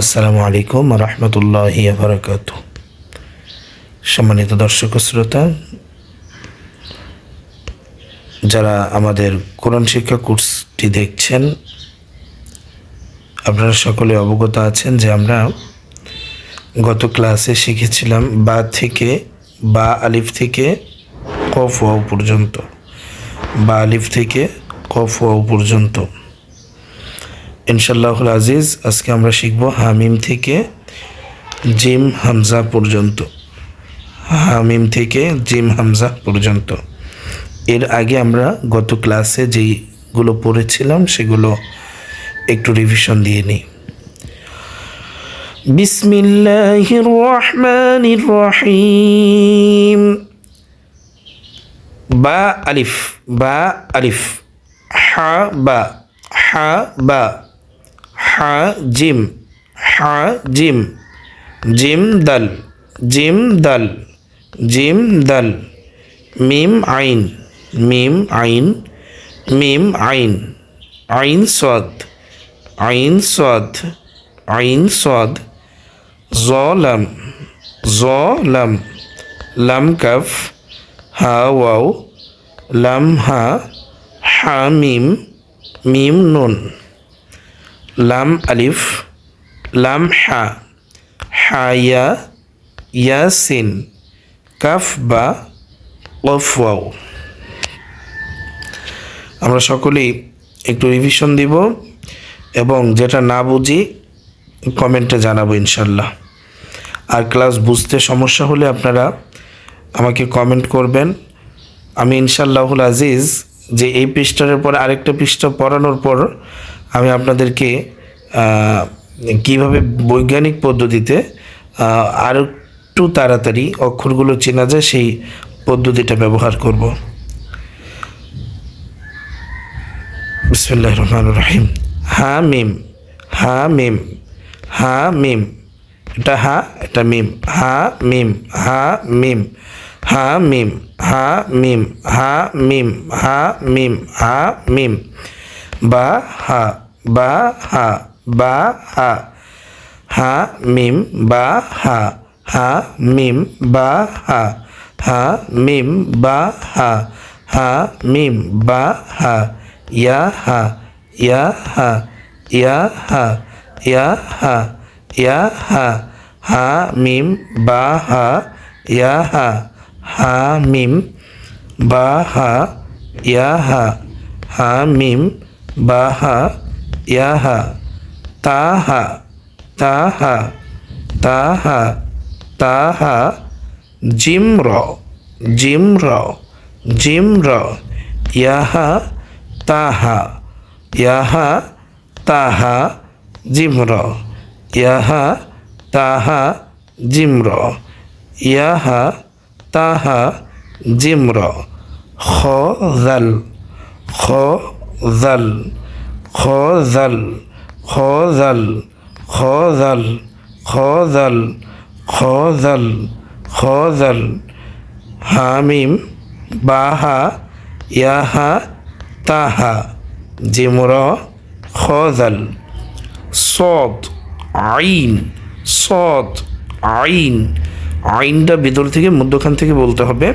আসসালামু আলাইকুম রহমতুল্লাহ বারকাত সম্মানিত দর্শক শ্রোতা, যারা আমাদের কোরআন শিক্ষা কোর্সটি দেখছেন, আপনারা সকলে অবগত আছেন যে আমরা গত ক্লাসে শিখেছিলাম বা থেকে, বা আলিফ থেকে কফ ওয়াও পর্যন্ত, বা আলিফ থেকে কফ ওয়াও পর্যন্ত। ইনশাল্লাহুল আজিজ, আজকে আমরা শিখব হামিম থেকে জিম হামজা পর্যন্ত। হামিম থেকে জিম হামজা পর্যন্ত। এর আগে আমরা গত ক্লাসে যেইগুলো পড়েছিলাম, সেগুলো একটু রিভিশন দিয়ে নিই। বিসমিল্লাহির রহমানির রহিম বা আলিফ বা আলিফ। হা, বা হা, বা। ह, जिम। ह, जिम। जिम दल। जिम दल। जिम दल। मीम आइन। मीम आइन। मीम आइन। आइन स्वाद। आइन स्वाद। आइन स्वाद। जो लम जो लम लम कफ। हा वाव लम, हा। हा, मीम। मीम, नून। লাম আলিফ, লাম হা, হায়া, ইয়াসিন, কাফ বা ওয়াও। আমরা সকলেই একটু রিভিশন দিব এবং যেটা না বুঝি কমেন্টে জানাব ইনশাল্লাহ। আর ক্লাস বুঝতে সমস্যা হলে আপনারা আমাকে কমেন্ট করবেন। আমি ইনশাল্লাহুল আজিজ যে এই পৃষ্ঠার পর আরেকটা পৃষ্ঠা পড়ানোর পর আমি আপনাদেরকে কীভাবে বৈজ্ঞানিক পদ্ধতিতে আর একটু তাড়াতাড়ি অক্ষরগুলো চেনা যায় সেই পদ্ধতিটা ব্যবহার করব বিসমুল্লাহ রহমান রহিম হা মিম হা মিম হা মিম এটা হা এটা মিম হা মিম হা মিম হা মিম হা মিম হা মিম হা মিম হা মিম বা হা বা হা বা হা হা, মিম, বা হা হা, মিম, বা হা হা, মিম, বা হা হা, মিম, বা হা, ইয়া হা ইয়া হা ইয়া হা ইয়া হা ইয়া, হা হা, মিম, বা হা, ইয়া, হা হা, মিম, বা হা, ইয়া, হা হা, মিম, বা হা यह ताह ताह ताह ताह जिम्र जिम्र जिम्र यह ताह यह ताह जिम्र यह ताह जिम्र यह ताह जिम्र, खो, जल खो, जल। খজাল খজাল খজাল খজাল খজাল খজাল। হামিম, বাহা, ইয়াহা, তাহা। জিমর, খজাল। সদ, আইন। সদ, আইন। আইনটা ভিতর থেকে মধ্যখান থেকে বলতে হবে।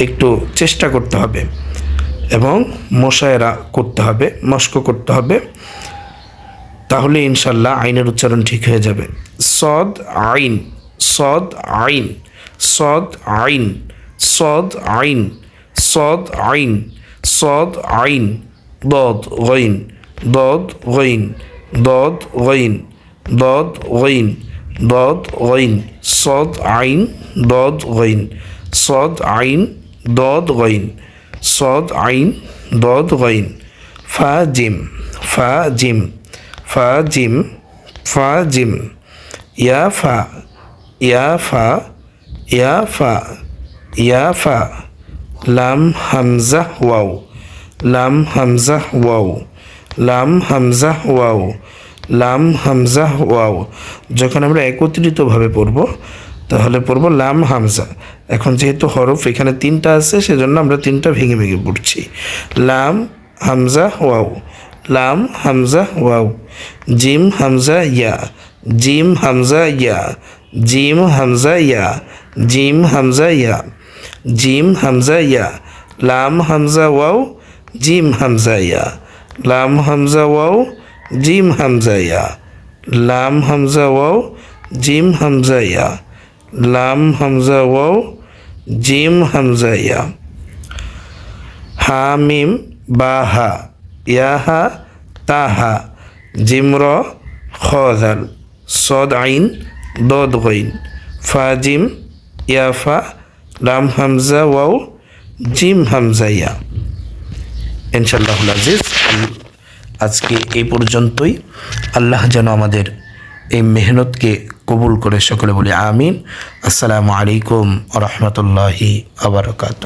একটু চেষ্টা করতে হবে। এবং মশায়েরা করতে হবে, মস্ক করতে হবে, তাহলে ইনশাল্লাহ আইনের উচ্চারণ ঠিক হয়ে যাবে। সদ আইন সদ আইন সদ আইন সদ আইন সদ আইন সদ আইন, দদ গইন দদ গইন দদ গইন দদ গইন দদ গইন, সদ আইন, দদ গইন, সদ আইন, দদ গইন। সদ, আইন, দদ, গইন। ফা, জিম। ফা জিম। ফা জিম। ফা, জিম। ইয়া, ফা। ইয়া ফা। ইয়া ফা। ইয়া, ফা। লাম, হামজা, ওয়াও। লাম, হামজা, ওয়াও। লাম, হামজা, ওয়াও। লাম, হামজা, ওয়াও। যখন আমরা একত্রিতভাবে পড়ব তাহলে পড়ব লাম হামজা। এখন যেহেতু হরফ এখানে তিনটা আছে, সেজন্য আমরা তিনটা ভেঙে ভেঙে পড়ছি। লাম হামজা ওয়াও। লাম হামজা ওয়াও। জিম হামজা ইয়া। জিম হামজা ইয়া। জিম হামজা ইয়া। জিম হামজা ইয়া। জিম হামজা ইয়া। লাম হামজা ওয়াও। জিম হামজা ইয়া। লাম হামজা ওয়াও। জিম হামজা ইয়া। লাম হামজা ওয়াও। জিম হামজা ইয়া। লাম হামজা ওয়াও, জিম হামজা ইয়া। হা, মিম হামিম বাহা ইয়াহা তাহা জিমর খদাল সদ, আইন, দদ, গইন, ফা ফাজিম ইয়াফা লাম হামজা ওয়াও, জিম হামজা ইয়া। ইনশাল্লাহুল আজিজ, আজকে এই পর্যন্তই। আল্লাহ যেন আমাদের এই মেহনতকে কবুল করে সকলে বলি আমিন। আসসালামু আলাইকুম রহমতুল্লাহি আবরকাত